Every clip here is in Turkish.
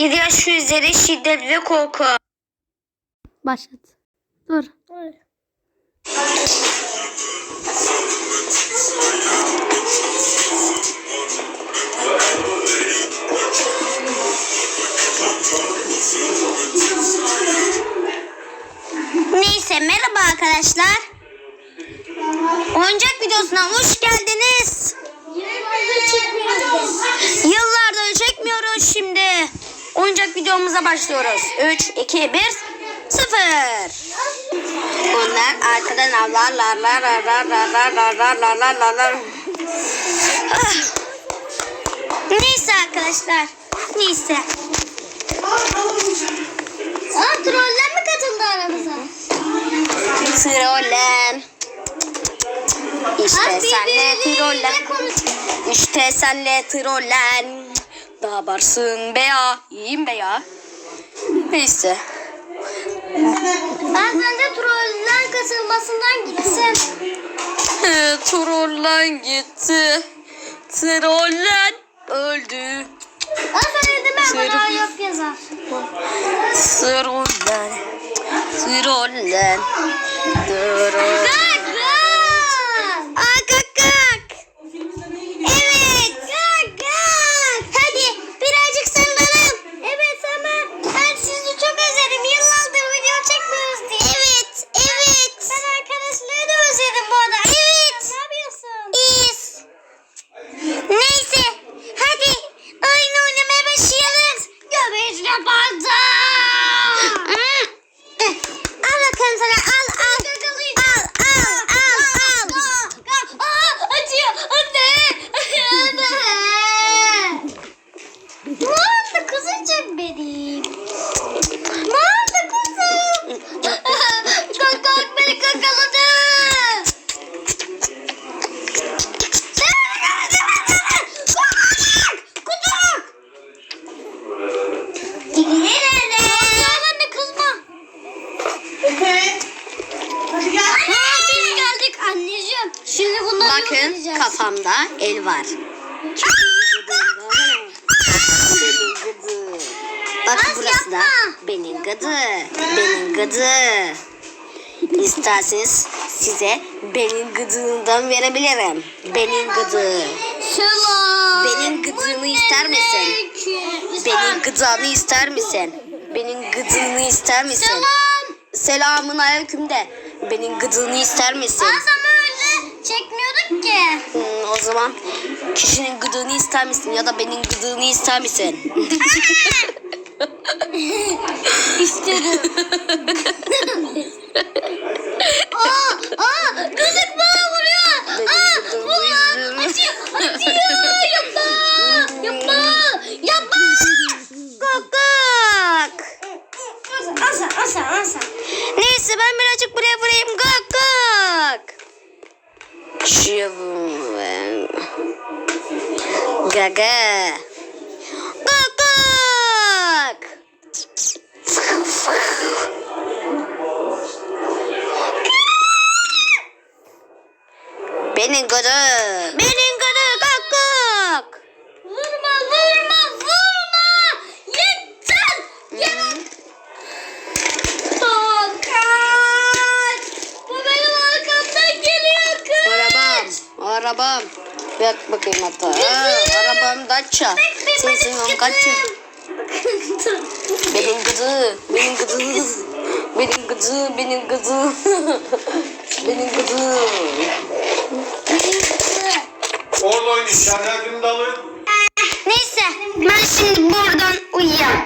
7 yaş üzeri şiddet ve korku. Başlat. Dur. Neyse merhaba arkadaşlar. Oyuncak videosuna hoş geldiniz. Yıllardır çekmiyoruz şimdi. Oyuncak videomuza başlıyoruz. 3, 2, 1, 0. Bunlar arkadan avlarlar. lar, lar, lar, lar, lar, lar, lar, lar, lar, lar. Ah. Neyse arkadaşlar. Neyse. Aa troller mi katıldı aramıza? Trollen. İşte Ay, senle konuş- İşte senle trollen. Daha varsın be ya. İyiyim be ya. Neyse. Ben sence troller katılmasından gitsin. trollen gitti. Trollen öldü. Söyledim ben bana yok yazar. Trollen. Trollen. İsterseniz size benim gıdığından verebilirim. Benim gıdı. Selam. Benim gıdığını ister misin? Benim gıdağını ister misin? Benim gıdığını ister misin? Selam. Selamun aleyküm de. Benim gıdığını ister misin? Sana öyle çekmiyorduk ki. Hmm, o zaman kişinin gıdığını ister misin ya da benim gıdığını ister misin? İsterim. aa, aa, gıdık bana vuruyor. Aa, istiyorum. acıyor, acıyor. Yapma, yapma, yapma. Gıgık. Asa, asa, asa. Neyse ben birazcık buraya vurayım. Gıgık. Şıvım. Gaga. Gıgık. Benim gıdı. Orada oynayın. Şerefini dalın. Neyse, ben şimdi buradan uyuyam.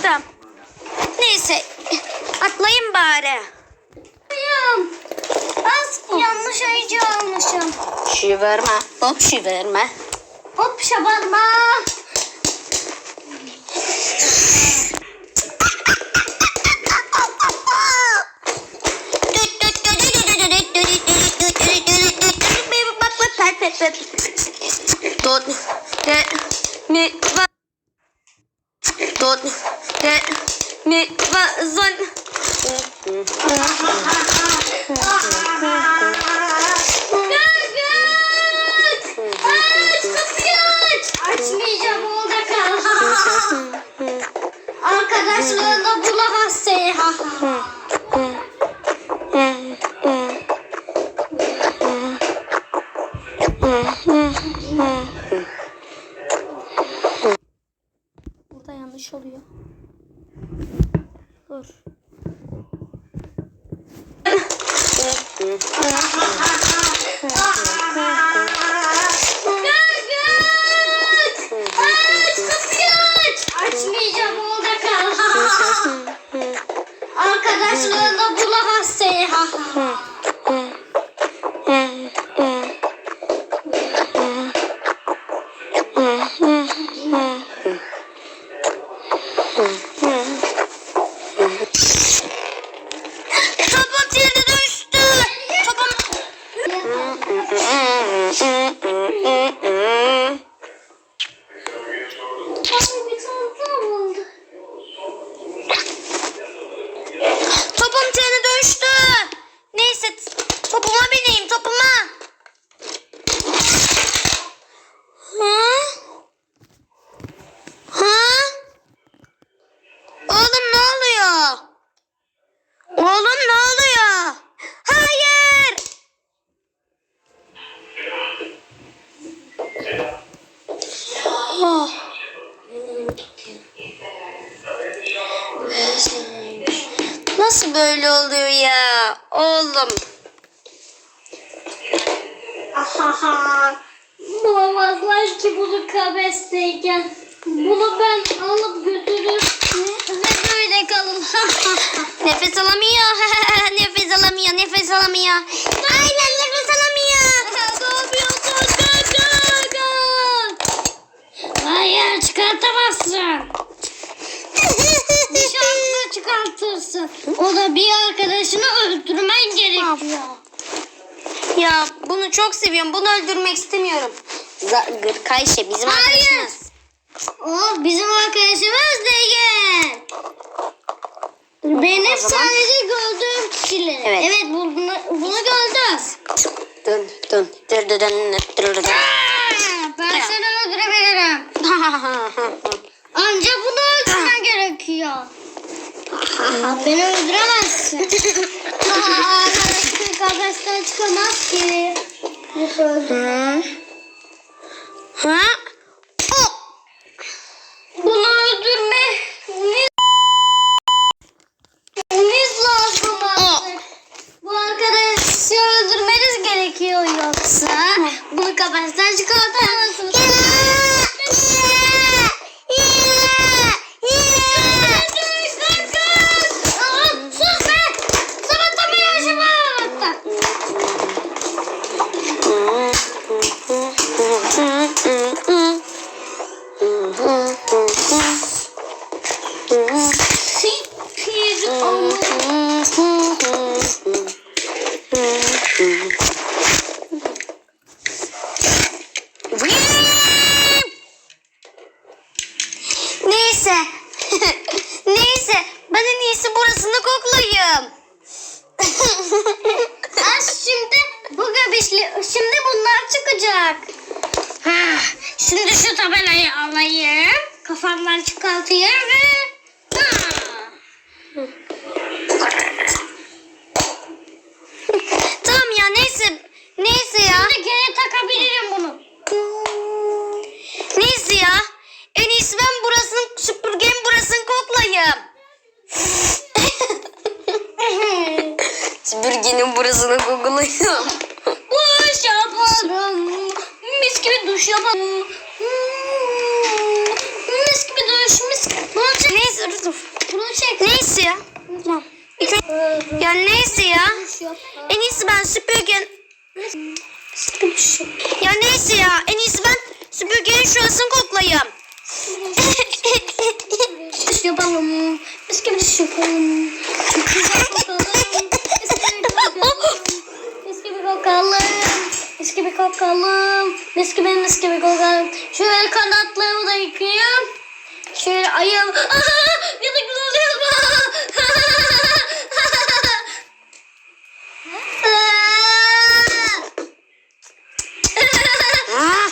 attım. Neyse atlayayım bari. Ayağım. Az yanlış ayıcı almışım. Şiverme. Hop şiverme. Hop şabarma. 嗯嗯嗯嗯嗯 Oğlum. Ahaha. Bulamazlar ki bunu kafesteyken. Bunu ben alıp götürür ve böyle kalın. Nefes alamıyor. nefes alamıyor. Nefes alamıyor. Aynen nefes alamıyor. Hayır çıkartamazsın. Çıkartırsın. O da bir arkadaşını öldürmen gerekiyor. ya bunu çok seviyorum. Bunu öldürmek istemiyorum. Zagır Kayşe bizim Hayır. arkadaşımız. O bizim arkadaşımız değil. Benim zaman- sadece gördüğüm kişiler. Evet. Evet bunu, bunu gördüm. Dön dön dön dön dön dön dön. Ben seni öldürebilirim. Ancak bunu öldürmen gerekiyor. Aha, beni öldüremezsin. Aa, arkadaşlar kafesten çıkamaz ki. Hı? Ha? Oh. Bunu öldürme. Biz lazım artık. Bu arkadaşı öldürmeniz gerekiyor yoksa bunu kafesten çıkartamazsınız. Aa, Sus be! Sabahlamaya yaşama hatta. Siktir onu. Neyse. Neyse. Ben en iyisi burasını koklayayım. Az şimdi bu göbüşlü, şimdi bunlar çıkacak. Ha, şimdi şu tabelayı alayım. Kafamdan çıkartayım ve... Tamam ya neyse. Neyse ya. Şimdi geri takabilirim bunu. Neyse ya. En iyisi ben burasını süpürgenin burasını koklayayım. süpürgenin burasını koklayayım. Duş yapalım. Mis gibi duş yapalım. Hmm, Mis gibi duş, mis gibi. Bunu çek. Neyse dur. Bunu çek. Neyse ya. Tamam. Ya neyse ya. En iyisi ben süpürgen... Ya neyse ya. En iyisi ben süpürgenin şurasını koklayayım. Yapalım. Mis gibi duş yapalım. Mis gibi kokalım. Mis gibi kokalım. Mis gibi mis gibi kokalım. Şöyle kanatlarımı da yıkayayım. Şöyle ayağım. Yatakta oluyorum. Ah,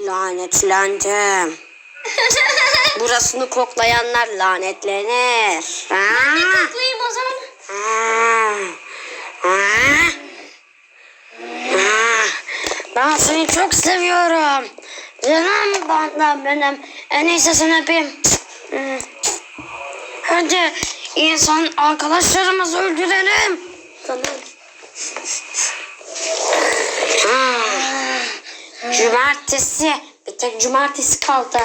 lanetlendim. Burasını koklayanlar lanetlenir. Ah, Koklayayım o zaman. Ben seni çok seviyorum. Canım benden benim. En iyisi seni öpeyim. Hadi insan arkadaşlarımızı öldürelim. Tamam. Cumartesi. Bir tek cumartesi kaldı.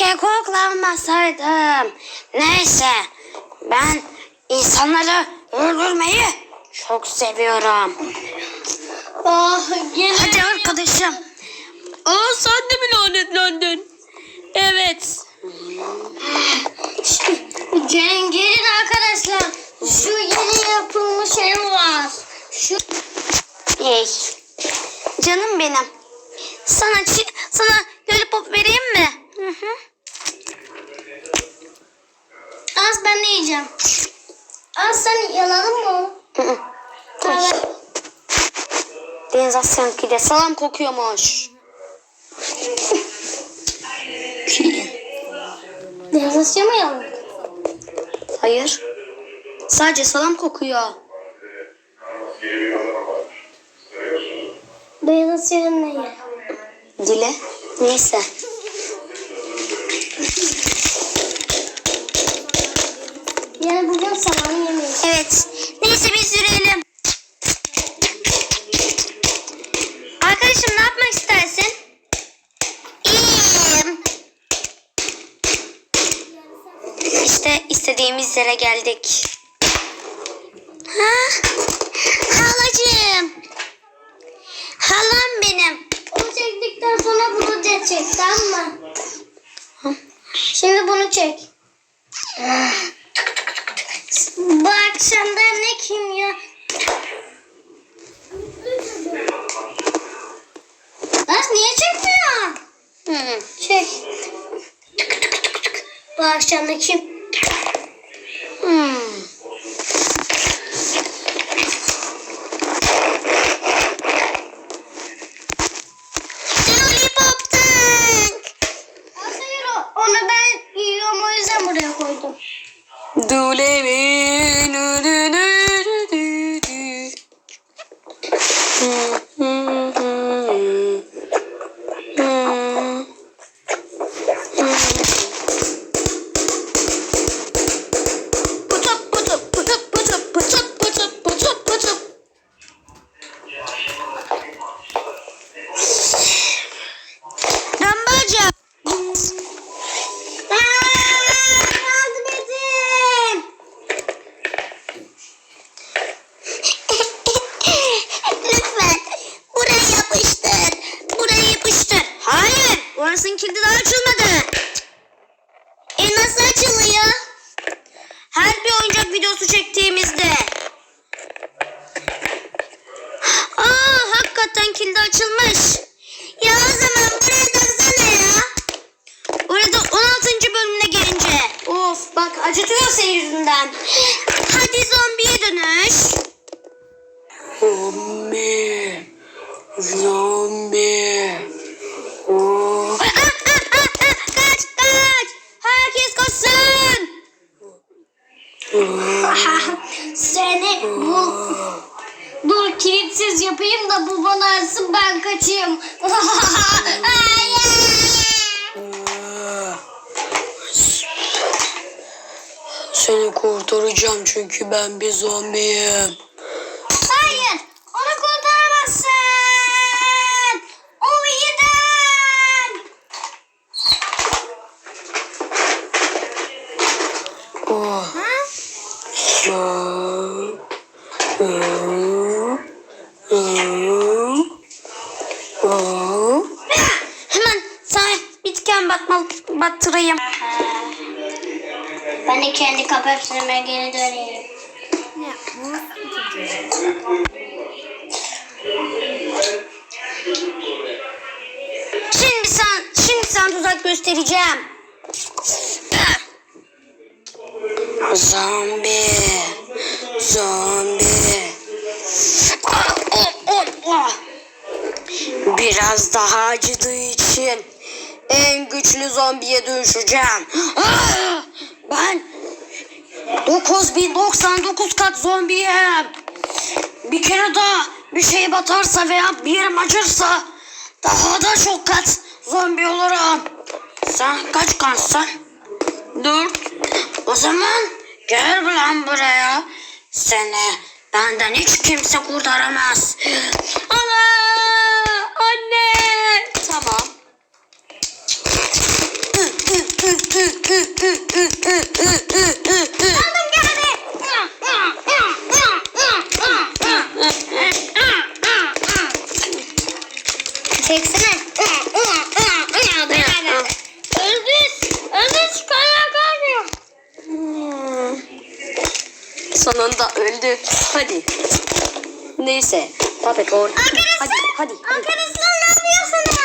Keşke koklanmasaydım. Neyse ben insanları öldürmeyi çok seviyorum. Ah, gene. Hadi arkadaşım. Aa sen de mi lanetlendin? Evet. Gelin gelin arkadaşlar. Şu yeni yapılmış ev var. Şu Hey. Canım benim. Sana sana lollipop vereyim mi? Hı hı. Az ben de yiyeceğim. Az sen yaladın mı? Evet. Deniz Asyankı de salam kokuyormuş. Deniz Asya mı yaladın? Hayır. Sadece salam kokuyor. Deniz Asya'nın neyi? Dile. Neyse. Evet. Neyse biz yürüyelim. Arkadaşım ne yapmak istersin? İyiyim. İşte istediğimiz yere geldik. Ha? Halacığım. Halam benim. Onu çektikten sonra bunu da çek tamam mı? Şimdi bunu çek. Bu akşamda ne kim ya? Lan niye çekmiyor? Hı. Çek. Bu akşam da kim? Yüzünden. Hadi zombiye dönüş. Zombi. Zombi. Oo. Ah, ah, ah, ah, Kaç kaç. Herkes koşsun. Seni bu... Dur kilitsiz yapayım da bu bana açsın ben kaçayım. Hayır. Seni kurtaracağım çünkü ben bir zombiyim. Hayır. Onu kurtaramazsın. O yüzden. Oh. Hemen sana bitken kendi kapasiteme geri döneyim. Ne? Şimdi sen, şimdi sen tuzak göstereceğim. Zombi. Zombi. Ah, oh, oh, oh. Biraz daha acıdığı için en güçlü zombiye dönüşeceğim. Ah, Ben 9099 kat zombiyim. Bir kere daha bir şey batarsa veya bir yerim acırsa daha da çok kat zombi olurum. Sen kaç kansın? Dört. O zaman gel lan buraya. Seni benden hiç kimse kurtaramaz. Ana! Anne! Tamam. Aldım öldü. Hadi. Neyse. Puppet or. Hadi, hadi, hadi. Arkadaşlar ne yapıyorsunuz?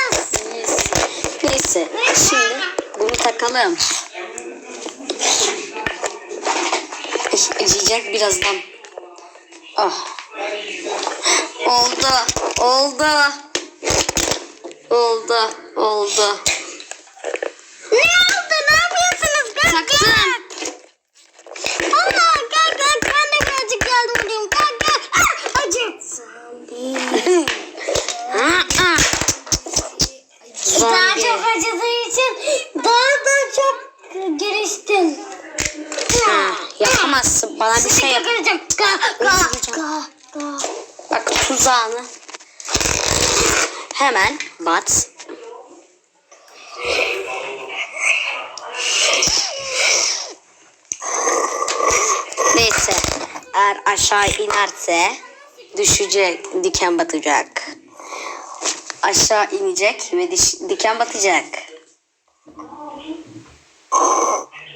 Neyse. Şimdi bunu takalım. Acıyacak birazdan. Ah. Oldu. Oldu. Oldu. Oldu. Ne oldu? Ne yapıyorsunuz? Gel Taktım. Allah gel gel ben de birazcık yardım edeyim. Gel gel. Ah, acı. Ah, ah. Daha Zombi. çok acıdığı için daha da çok giriştin. Ha, yapamazsın. Bana bir şey yap. Ga ga ga ga. Bak tuzağını. Hemen bat. Neyse. Eğer aşağı inerse düşecek, diken batacak. Aşağı inecek ve diş, diken batacak.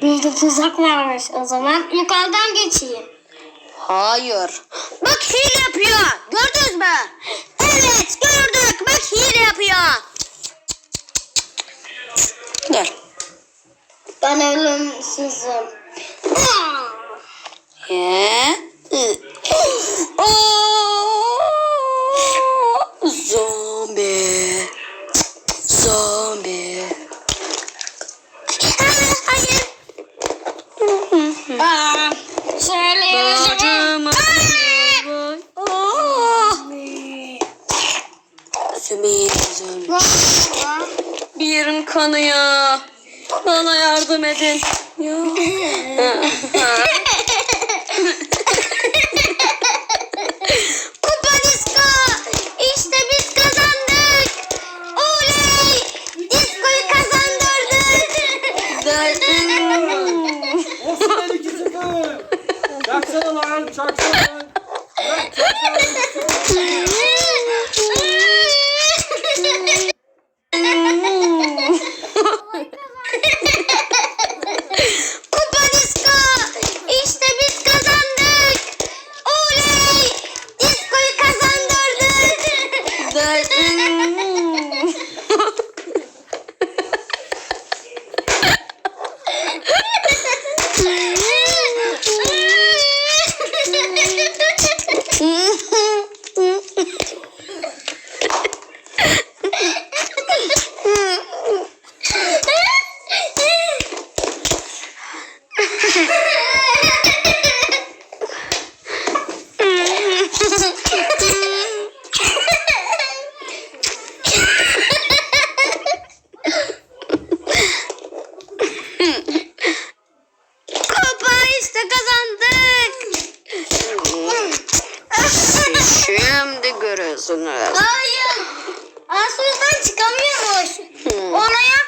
Burada tuzak varmış o zaman. Yukarıdan geçeyim. Hayır. Bak hile yapıyor. Gördünüz mü? Evet gördük. Bak hile yapıyor. Dur. Ben ölümsüzüm. Ye. Oo! Zombi. Zombi. Hayır. Aa, Oo! Zombi, zombi. Bir yerim kanıyor. Bana yardım edin. Kupa Bye. Mm, çıkamıyorsun herhalde. Hayır. Aslında çıkamıyormuş. Hmm. Oraya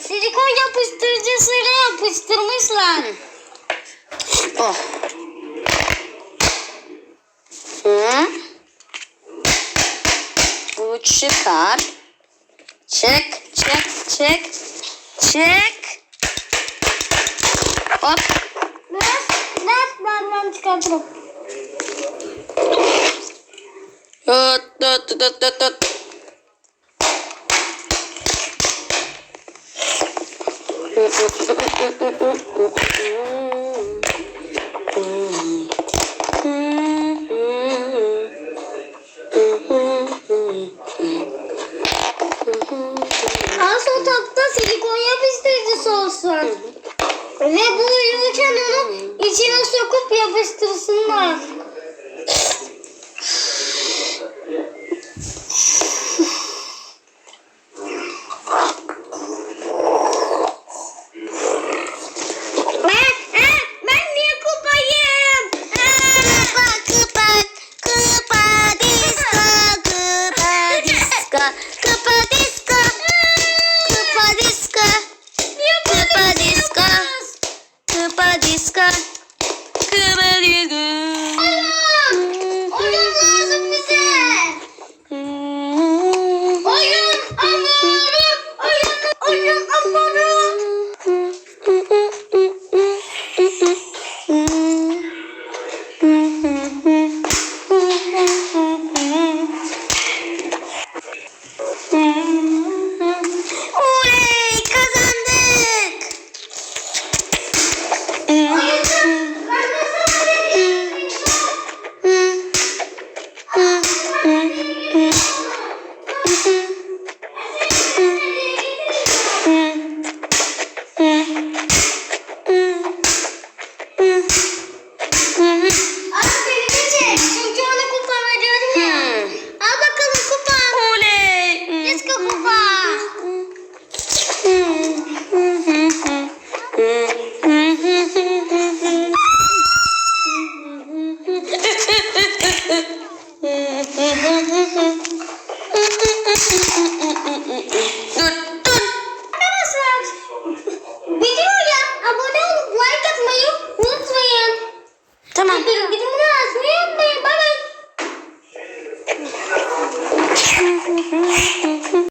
silikon yapıştırıcısıyla yapıştırmışlar. Oh. Hı? Bu çıkar. Çek, çek, çek, çek. Hop. Ben, ben, ben çıkartırım. Hıt hıt hıt hıt hıt. Hıt hıt hıt hıt hıt hıt. is